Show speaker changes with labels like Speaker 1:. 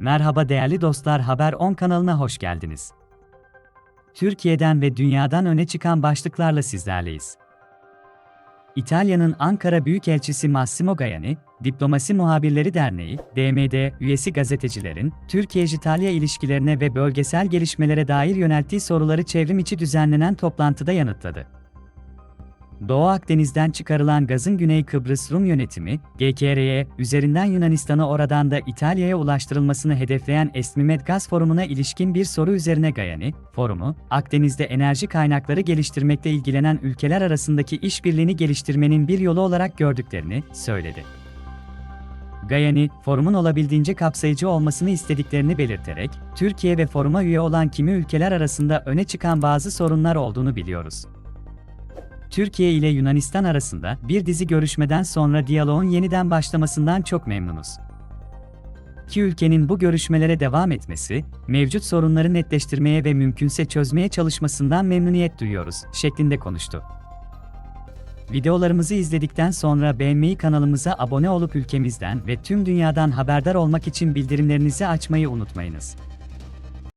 Speaker 1: Merhaba değerli dostlar Haber 10 kanalına hoş geldiniz. Türkiye'den ve dünyadan öne çıkan başlıklarla sizlerleyiz. İtalya'nın Ankara Büyükelçisi Massimo Gaiani, Diplomasi Muhabirleri Derneği, DMD, üyesi gazetecilerin, Türkiye-İtalya ilişkilerine ve bölgesel gelişmelere dair yönelttiği soruları çevrim içi düzenlenen toplantıda yanıtladı. Doğu Akdeniz'den çıkarılan gazın Güney Kıbrıs Rum yönetimi, GKR'ye, üzerinden Yunanistan'a oradan da İtalya'ya ulaştırılmasını hedefleyen Esmimet Gaz Forumu'na ilişkin bir soru üzerine Gayani, forumu, Akdeniz'de enerji kaynakları geliştirmekle ilgilenen ülkeler arasındaki işbirliğini geliştirmenin bir yolu olarak gördüklerini söyledi. Gayani, forumun olabildiğince kapsayıcı olmasını istediklerini belirterek, Türkiye ve foruma üye olan kimi ülkeler arasında öne çıkan bazı sorunlar olduğunu biliyoruz. Türkiye ile Yunanistan arasında bir dizi görüşmeden sonra diyaloğun yeniden başlamasından çok memnunuz. İki ülkenin bu görüşmelere devam etmesi, mevcut sorunları netleştirmeye ve mümkünse çözmeye çalışmasından memnuniyet duyuyoruz, şeklinde konuştu. Videolarımızı izledikten sonra beğenmeyi kanalımıza abone olup ülkemizden ve tüm dünyadan haberdar olmak için bildirimlerinizi açmayı unutmayınız.